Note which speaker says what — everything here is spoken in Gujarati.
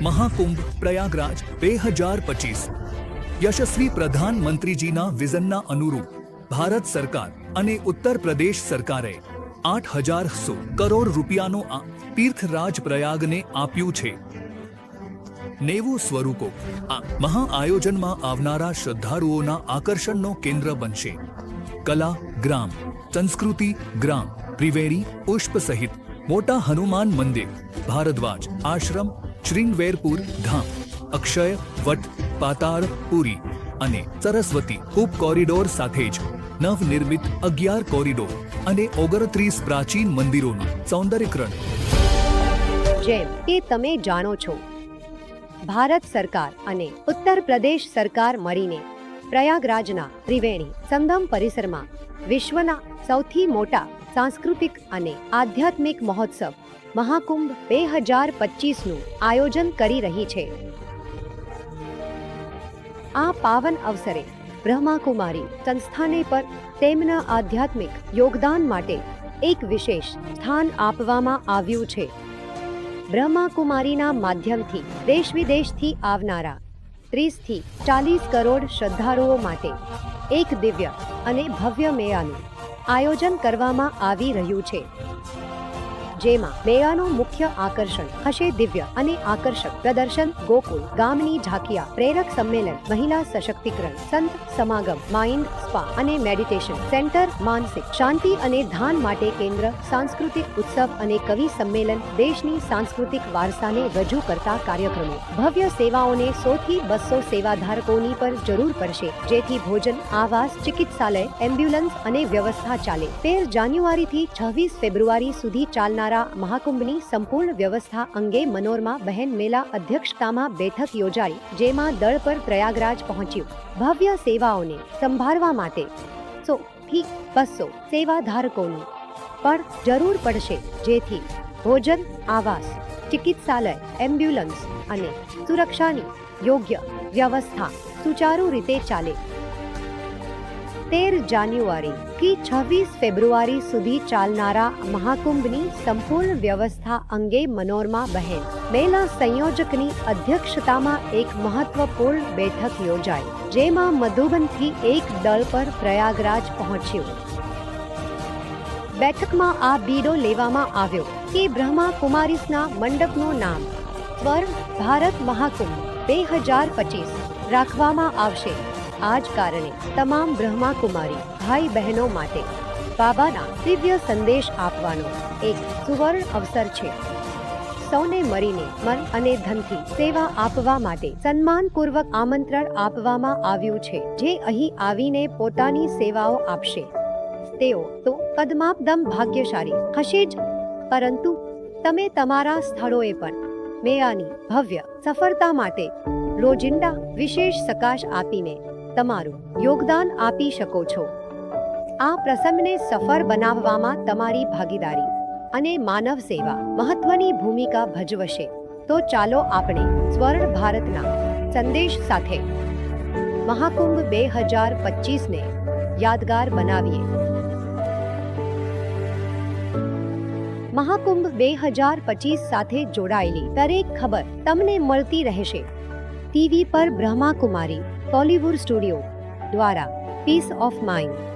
Speaker 1: મહાકુંભ, પ્રયાગરાજ, બે હજાર પચીસ. યશસ્વી પ્રધાનમંત્રીજીના વિઝનના અનુરૂપ ભારત સરકાર અને ઉત્તર પ્રદેશ સરકારે આઠ હજાર સો કરોડ રૂપિયાનું આ તીર્થરાજ પ્રયાગને આપ્યું છે. નેવું સ્વરૂપો આ મહાઆયોજનમાં આવનારા શ્રદ્ધાળુઓના આકર્ષણનો કેન્દ્ર બનશે. કલા, ગ્રામ, સંસ્કૃતિ, ગ્રામ, ત્રિવેણી, પુષ્પ સહિત મોટા હનુમાન મંદિર, ભારદ્વાજ, આશ્રમ શ્રીંગવેરપુર ધામ, અક્ષય, વટ, પાતાળ, પુરી અને સરસ્વતી કૂપ કોરિડોર સાથે જ નવનિર્મિત અગિયાર કોરિડોર અને ઓગણત્રીસ પ્રાચીન મંદિરોનું સૌંદર્યકરણ.
Speaker 2: જેમ કે તમે જાણો છો, ભારત સરકાર અને ઉત્તર પ્રદેશ સરકાર મળીને પ્રયાગરાજના ત્રિવેણી સંગમ પરિસરમાં વિશ્વના સૌથી મોટા સાંસ્કૃતિક અને આધ્યાત્મિક મહોત્સવ મહાકુંભ બે હજાર પચીસનું આયોજન કરી રહી છે. આ પાવન અવસરે બ્રહ્માકુમારી સંસ્થાને પર તેમના આધ્યાત્મિક યોગદાન માટે એક વિશેષ સ્થાન આપવામાં આવ્યું છે. બ્રહ્માકુમારીના માધ્યમથી દેશ વિદેશથી આવનારા ત્રીસથી ચાલીસ કરોડ શ્રદ્ધાળુઓ માટે એક દિવ્ય અને ભવ્ય મેળાનું આયોજન કરવામાં આવી રહ્યું છે. જેમાં મેળાનું મુખ્ય આકર્ષણ હશે દિવ્ય અને આકર્ષક પ્રદર્શન, ગોકુલ, ગામની ઝાંખિયા પ્રેરક સંમેલન, મહિલા સશક્તિકરણ, સંત સમાગમ, માઇન્ડ, સ્પા અને મેડિટેશન સેન્ટર, માનસિક શાંતિ અને ધ્યાન માટે કેન્દ્ર, સાંસ્કૃતિક ઉત્સવ અને કવિ સંમેલન, દેશની સાંસ્કૃતિક વારસાને રજૂ કરતા કાર્યક્રમો. ભવ્ય સેવાઓને સો થી બસો સેવાધારકોની પર જરૂર પડશે, જેથી ભોજન, આવાસ, ચિકિત્સાલય, એમ્બ્યુલન્સ અને વ્યવસ્થા ચાલે. તેર જાન્યુઆરીથી છવ્વીસ ફેબ્રુઆરી સુધી ચાલનારા મહાકુંભની સંપૂર્ણ વ્યવસ્થા અંગે મનોરમા બહેન મેલા અધ્યક્ષતામાં બેઠક યોજાઈ, જેમાં દળ પર પ્રયાગરાજ પહોંચ્યું. ભવ્ય સેવાઓને સંભાળવા માટે સો થી બસો સેવાધારકોની પણ જરૂર પડશે, જેથી ભોજન, આવાસ, ચિકિત્સાલય, એમ્બ્યુલન્સ અને સુરક્ષાની યોગ્ય વ્યવસ્થા સુચારુ રીતે ચાલે. તેર જાન્યુઆરી થી છવ્વીસ ફેબ્રુઆરી સુધી ચાલનારા મહાકુંભની સંપૂર્ણ વ્યવસ્થા અંગે મનોરમા બહેન મેલા સંયોજકની અધ્યક્ષતામાં એક મહત્વપૂર્ણ બેઠક યોજાઈ, જેમાં મધુબનથી એક દળ પર પ્રયાગરાજ પહોંચ્યું. બેઠકમાં આ બીડો લેવામાં આવ્યો કે બ્રહ્મા કુમારીસના મંડપનું નામ સ્વર્ણ ભારત મહાકુંભ બે હજાર પચીસ રાખવામાં આવશે. આ જ કારણે તમામ બ્રહ્માકુમારી ભાઈ બહેનો માટે બાબાના દિવ્ય સંદેશ આપવાનો એક સુવર્ણ અવસર છે. સૌને મળીને મન અને ધનથી સેવા આપવા માટે સન્માનપૂર્વક આમંત્રણ આપવામાં આવ્યું છે. જે અહીં આવીને પોતાની સેવાઓ આપશે. તેઓ તો કદમાપદમ ભાગ્યશાળી હશે જ. પરંતુ તમે તમારા સ્થળોએ પણ મેળાની ભવ્ય સફળતા માટે રોજિંદા વિશેષ સકાશ આપીને તમારું યોગદાન આપી શકો છો. આ પ્રસંગને સફળ બનાવવામાં તમારી ભાગીદારી અને માનવ સેવા મહત્વની ભૂમિકા ભજવશે. તો ચાલો આપણે સ્વર્ણ ભારતના સંદેશ સાથે મહાકુંભ બે હજાર પચીસને યાદગાર બનાવીએ. મહાકુંભ બે હજાર પચીસ સાથે જોડાયેલી દરેક ખબર તમને મળતી રહેશે. ટીવી પર બ્રહ્માકુમારી ટોલીવુડ સ્ટુડિયો દ્વારા પીસ ઓફ માઇન્ડ